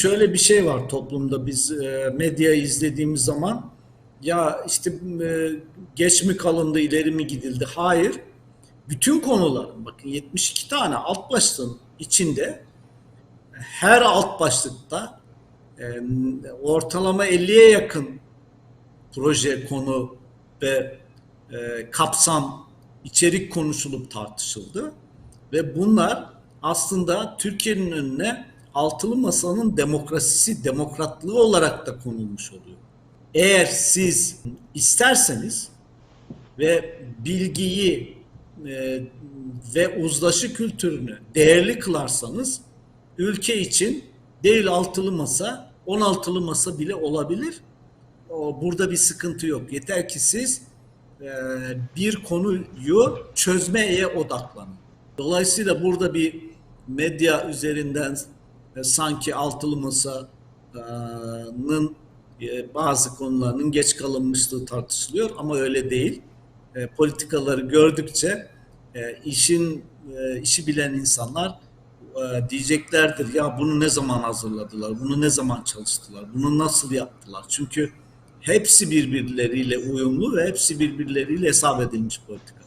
Şöyle bir şey var toplumda biz e, medyayı izlediğimiz zaman ya işte e, geç mi kalındı ileri mi gidildi? Hayır. Bütün konuların bakın 72 tane alt başlığın içinde her alt başlıkta e, ortalama 50'ye yakın proje konu ve e, kapsam içerik konuşulup tartışıldı ve bunlar aslında Türkiye'nin önüne altılı masanın demokrasisi, demokratlığı olarak da konulmuş oluyor. Eğer siz isterseniz ve bilgiyi e, ve uzlaşı kültürünü değerli kılarsanız ülke için değil altılı masa, 16'lı masa bile olabilir. O, burada bir sıkıntı yok. Yeter ki siz e, bir konuyu çözmeye odaklanın. Dolayısıyla burada bir medya üzerinden e, sanki altılı masanın e, bazı konularının geç kalınmışlığı tartışılıyor ama öyle değil. E, politikaları gördükçe işin işi bilen insanlar diyeceklerdir ya bunu ne zaman hazırladılar, bunu ne zaman çalıştılar, bunu nasıl yaptılar? Çünkü hepsi birbirleriyle uyumlu ve hepsi birbirleriyle hesap edilmiş politika.